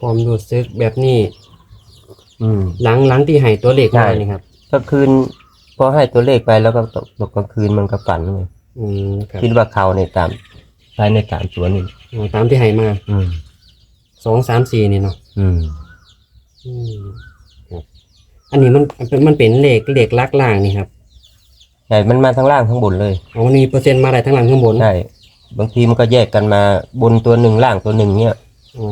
ความรู้สึกแบบนี้ อืม หลังหลังที่ให้ตัวเลขใช่มานี่ครับ ก็คืนพอให้ตัวเลขไปแล้วก็ตกตกกลางคืนมันก็ฝันไงอืมครับคิดว่าเขาในตามภายในตามตัวนี่อ๋อตามที่ให้มาอืม สองสามสี่นี่เนาะอืม อืมครับอันนี้มันมันเป็นเลขเลขลักล่างนี่ครับใช่ มันมาทั้งล่างทั้งบนเลยอ๋อมันมีเปอร์เซ็นต์มาได้ทั้งหลังทั้งบนใช่ บางทีมันก็แยกกันมาบนตัวหนึ่งล่างตัวหนึ่งเนี้ย อ๋อ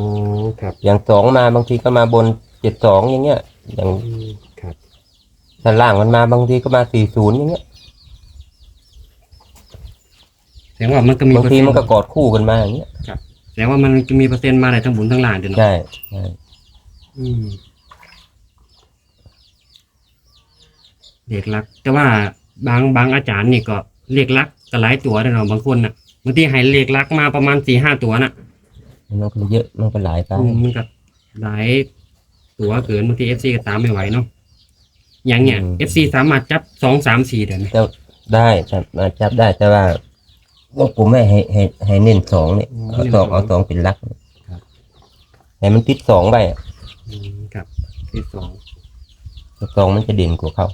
ครับอย่างสองมาบางทีก็มาบนเจ็ดสองอย่างเงี้ย อย่างอืมครับถ้าล่างมันมาบางทีก็มาสี่ศูนย์อย่างเงี้ยแสดงว่ามันก็มีบางเปอร์ทีเซ็นต์มันก็กอดคู่กันมาอย่างเงี้ยแสดงว่ามันจะมีเปอร์เซ็นต์มาได้ทั้งบนทั้งล่างเดี๋ยวเนาะใช่ใช่อืมเลขลัก แต่ว่าบางบางอาจารย์นี่ก็เลขลักก็หลายตัวนะเนาะบางคนน่ะบางทีให้เลขลักมาประมาณสี่ห้าตัวน่ะ มันก็เยอะมันก็หลายไปอืมมันก็หลายตัวเกินบางทีเอฟซีก็ตามไม่ไหวเนาะอย่างเนี้ยเอฟซีสามารถจับสองสามสี่ได้ไหมแต่ได้จับมาจับได้แต่ว่าว่าผมไม่ให้ให้ให้เน้นสองเนี่ยเอาสองเอาสองเป็นหลักให้มันติดสองไปอะอืมครับที่สองสองมันจะเด่นกว่าเขา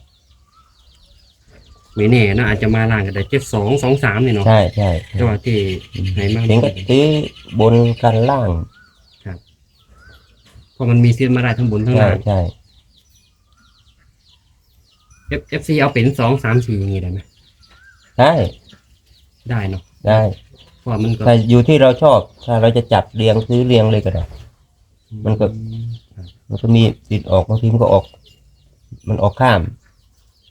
ไม่แน่นะอาจจะมาล่างก็ได้เจ็ดสองสองสามเนี่ยเนาะใช่ใช่แต่ว่าที่ไหนมาเพียงก็ซื้อบนกันล่างเพราะมันมีเส้นมาได้ทั้งบนทั้งใช่ล่างใช่เอฟเอฟซีเอาเป็นสองสามสี่อย่างงี้ได้ไหมได้ได้เนาะได้เพราะว่ามันก็แต่อยู่ที่เราชอบ ถ้าเราจะจับเรียงซื้อเรียงเลยก็ได้ มันก็ มันก็มีติดออกบางทีมันก็ออก มันออกข้าม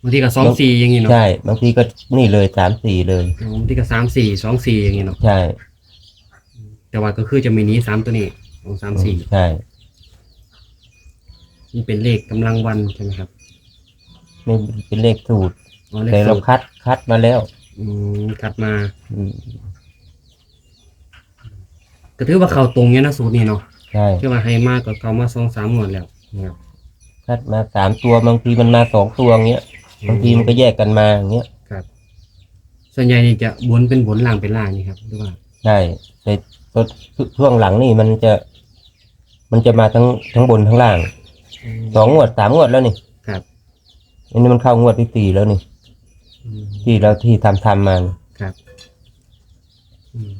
บางทีก็สองสี่อย่างงี้เนาะใช่บางทีก็นี่เลยสามสี่เลยบางทีก็สามสี่สองสี่อย่างงี้เนาะใช่ แต่ว่าก็คือจะมีนี้สามตัวนี้สองสามสี่ใช่นี่เป็นเลขกำลังวันใช่ไหมครับนี่เป็นเลขสูตรอ๋อเลขแต่เราสูตรคัดคัดมาแล้ว อืมคัดมาอืมก็ถือว่าเข้าตรงเนี้ยนะสูตรนี้เนาะใช่ที่ว่าให้มากก็เข้ามาสองสามหมวดแล้วนะครับคัดมาสามตัวบางทีมันมาสองตัวอย่างเงี้ย บางทีมันก็แยกกันมาอย่างเงี้ยครับ ส่วนใหญ่นี่จะบนเป็นบนล่างเป็นล่างนี่ครับหรือว่าใช่แต่ตัวช่วงหลังนี่มันจะ มันจะมาทั้งทั้งบนทั้งล่างสองงวดสามงวดแล้วนี่ครับอันนี้มันเข้างวดที่สี่แล้วนี่อืมที่เราที่ทำทำมานี่ครับอืม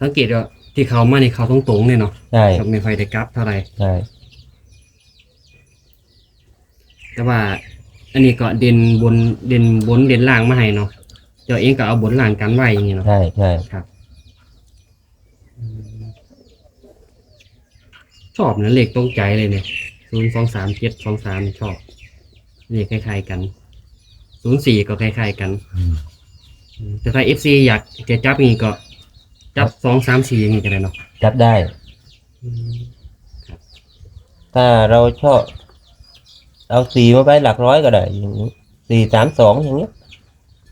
สังเกตว่าที่เขามาในเขาตรงตรงๆเนี่ยเนาะใช่ครับไม่ค่อยได้กลับเท่าไหร่ใช่แต่ว่า อันนี้ก็เด่นบนเด่นบนเด่นล่างมาให้เนาะเจ้าเองก็เอาบนล่างกันไว้อย่างนี้เนาะ ใช่ใช่ครับอืมชอบนะเลขตรงใจเลยเนี่ยศูนย์สองสามเจ็ดสองสามชอบเลขคล้ายๆกันศูนย์สี่ก็คล้ายๆกันอืมแต่ถ้าเอฟซีอยากจะจับอย่างนี้ก็ จับสองสามสี่อย่างนี้ก็ได้เนาะจับได้ ถ้าเราชอบ เอาสี่มาไว้หลักร้อยก็ได้ อย่างนี้สี่สามสองอย่างเงี้ย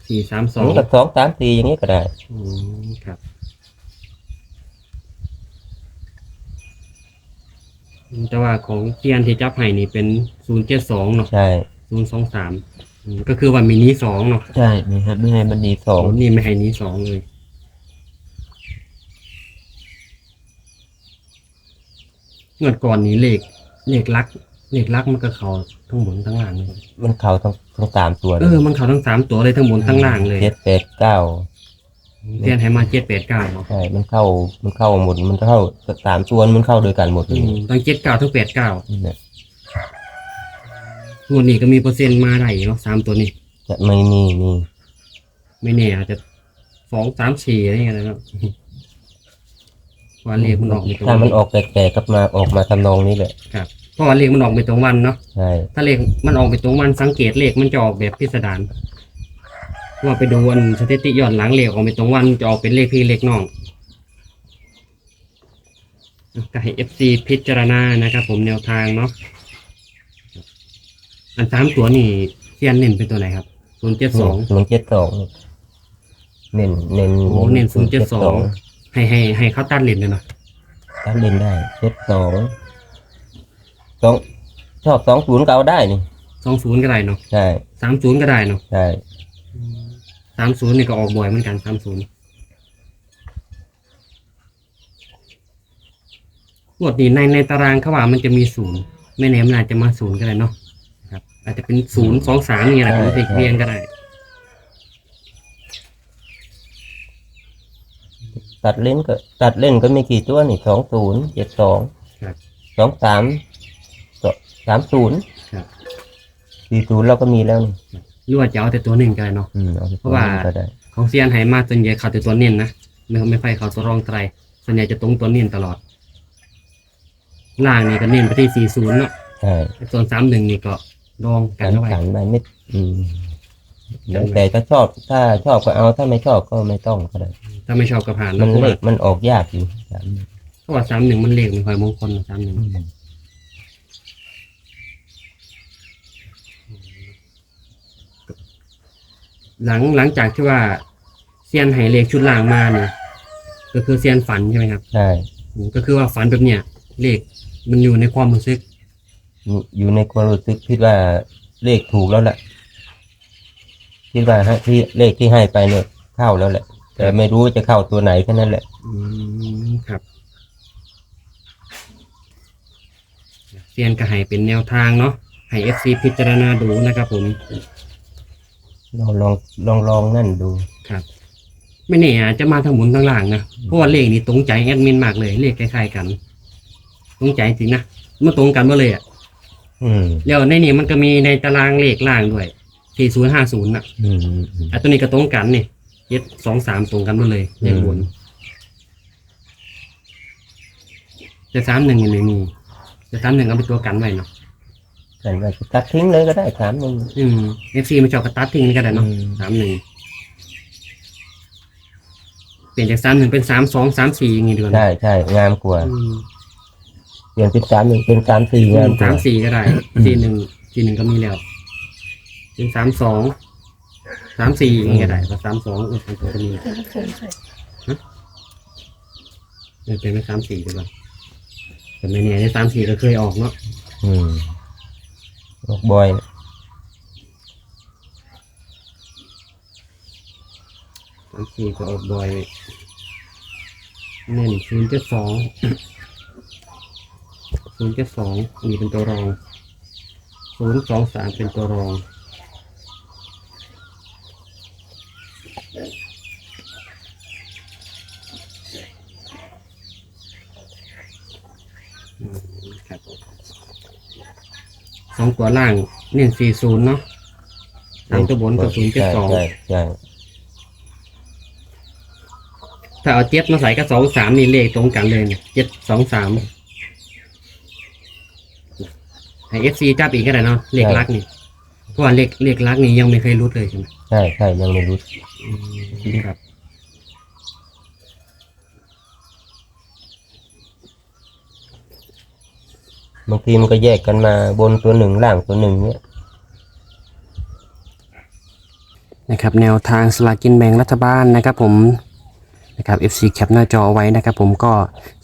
สี่สามสสอองงกับสองสามสี่อย่างเงี้ยก็ได้ อืมครับอืมแต่ว่าของเทียนที่จับให้นี่เป็นศูนย์เจ็ดสองเนาะใช่ ศูนย์สองสามก็คือว่ามีนี้สองเนาะใช่นี่ครับไม่ให้มันดีสองโอ้นี่ไม่ให้นี้สองเลยเงินก่อนนี้เลขเลขลัก เลขลักมันก็เขาทั้งบนทั้งล่างเลยมันเข่าทั้งทั้งสามตัวเออมันเขาทั้งสามตัวเลยทั้งบนทั้งล่างเลยเจ็ดแปดเก้าเทียนให้มาเจ็ดแปดเก้าเนาะใช่มันเข้ามันเข้าหมดมันเข้าสามตัวมันเข้าโดวยกันหมดเลอืยมทั้งเจ็ดเก้าทั้งแปดเก้านี่แหละงวดนี้ก็มีเปอร์เซ็นต์มาได้เนาะสามตัวนี้ จะไม่มีมีไม่แน่อาจจะสองสามสี่อะไรอย่างเงี้ยนะครับว่าเลขมันออกไม่ตรงถ้ามันออกแปลกๆกลับมาออกมาทำนองนี้แหละครับ เพราะว่าเลขมันออกไม่ตรงวันเนาะใช่ถ้าเลขมันออกไปตรงวันสังเกตเลขมันจะออกแบบพิสดารว่าไปดูวันสถิติย้อนหลังเลขออกไปตรงวันจะออกเป็นเลขพี่เลขน้องก็ให้เอฟซีพิจารณานะครับ ผมแนวทางเนาะอันสามตัวนี่เทียนเน้นเป็นตัวไหนครับศูนย์เจ็ดสองศูนย์เจ็ดสองเน้นเน้นโอ้เน้น072ให้ให้ให้เขาตัดเลนเลยเนาะถ้าเล่นได้เจ็ดสองส องชอบสองศูนย์ก็เอาได้นี่สองศูนย์ก็ได้เนาะใช่สามศูนย์ก็ได้เนาะใช่สามศูนย์นี่ก็ออกบ่อยเหมือนกันสามศูนย์งวดนี้ในในตารางเขาว่ามันจะมีศูนย์ไม่แน่มันอาจจะมาศูนย์ก็ได้เนาะครับ อาจจะเป็นศูนย์สองสามอย่างเงี้ยแหละผมติดเรียงก็ได้ตัดเล่นก็ ตัดเล่นก็มีกี่ตัวนี่สองศูนย์เจ็ดสองครับสองสาม สามศูนย์ครับ สี่ศูนย์เราก็มีแล้วนี่หรือว่าจะเอาแต่ตัวหนึ่งก็ได้เนาะ อืมเอาไปเพราะว่า ก็ได้ของเซียนไหมาส่วนใหญ่เขาแต่ตัวเน้นนะไม่ไม่ค่อยเขาตัวรองไตรส่วนใหญ่จะตรงตัวเน้นตลอด ล่างนี่ก็เน้นไปที่สี่ศูนย์เนาะใช่ส่วนสามหนึ่งนี่ก็รองกักันนเข้าไว้ กันไปไม่อืมกันไว้แต่ถ้าชอบถ้าชอบก็เอาถ้าไม่ชอบก็ไม่ต้องก็ได้ถ้าไม่ชอบก็ผ่านมันะนเพราะเลว่าขมันออกยากอยู่สามเพราะว่าสามหนึ่งมันเลขไม่ค่อยมงคลสาม หนึ่งหลังหลังจากที่ว่าเซียนไหเลขชุดล่างมาเนี่ยก็คือเซียนฝันใช่ไหมครับใช่อืมก็คือว่าฝันแบบเนี้ยเลขมันอยู่ในความรู้สึก อยู่อยู่ในความรู้สึกคิดว่าเลขถูกแล้วแหละคิดว่าให้ที่เลขที่ให้ไปเนี่ยเข้าแล้วแหละ แต่ไม่รู้ว่าจะเข้าตัวไหนแค่นั้นแหละอืมครับเซียนก็ให้เป็นแนวทางเนาะให้เอฟซีพิจารณาดูนะครับผม ลองลองลองลองนั่นดู ครับ ไม่แน่อาจจะมาทางหมุนทางล่างนะเพราะว่าเลขนี้ตรงใจแอดมินมากเลยเลขคล้ายๆกัน ตรงใจจริงนะมันตรงกันมาเลยอะอืมแล้วในนี้มันก็มีในตารางเลขล่างด้วยสี่ศูนย์ห้าศูนย์อะอืมอืมอืมอันตัวนี้ก็ตรงกันนี่เย็ดสองสามตรงกันหมาเลยเลขบนอืมจะสามหนึ่งยังไม่มีจะสามหนึ่งเอาไปตัวกันไว้เนาะ แต่ว่าจะตัดทิ้งเลยก็ได้สามหนึ่งอืมเอฟซีมันชอบกระตัดทิ้งก็ได้เนาะอืมสามหนึ่งเปลี่ยนจากสามหนึ่งเป็นสามสองสามสี่อย่างงี้ดีกว่าใช่ใช่งามกว่าอืมเปลี่ยนเป็นสามหนึ่งเป็นสามสี่งามกสาว่ามสี่ก็ได้อืมสี่หนึ่งสี่หนึ่งก็มีแล้วเป็นสามสองสามสี่อย่างงี้ก็ได้แต่สามสองเออสามสองก็มีเออเป็นไปสามสี่ดีกว่าแต่ไม่แน่ในสามสี่ก็เคยออกเนาะอืม ออกบอยบางทีก็ออกบอยเน่นศูนย์เจ็ดสองศูนย์เจ็ดสองมีเป็นตัวรองศูนย์สองสามเป็นตัวรอง อืมครับ สองตัวล่างเน่นสี่ศูนย์เนาะสามตัวบนกับศูนย์เจ็ดสองใช่ใช่ถ้าเอาเจ็ดมาใส่กับสองสามนี่เลขตรงกันเลยเนี่ยเจ็ดสองสามให้เอฟซีจับอีกก็ได้เนาะเลขลักนี่เพราะว่าเลขเลขลักนี่ยังไม่เคยรุดเลยใช่ไหมใช่ใช่ยังไม่รู้อืมครับ บางทีมันก็แยกกันมาบนตัวหนึ่งล่างตัวหนึ่งเนี่ยนะครับแนวทางสลากินแบ่งรัฐบาลนะครับผมนะครับ FC แคปหน้าจอเอาไว้นะครับผมก็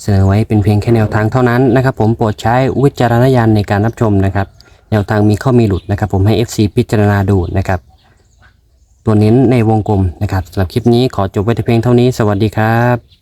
เสนอไว้เป็นเพียงแค่แนวทางเท่านั้นนะครับผมโปรดใช้วิจารณญาณในการรับชมนะครับ แนวทางมีข้อมีหลุดนะครับ ผมให้ FC พิจารณาดูนะครับ ตัวเน้นในวงกลมนะครับสำหรับคลิปนี้ขอจบไว้แต่เพียงเท่านี้ สวัสดีครับ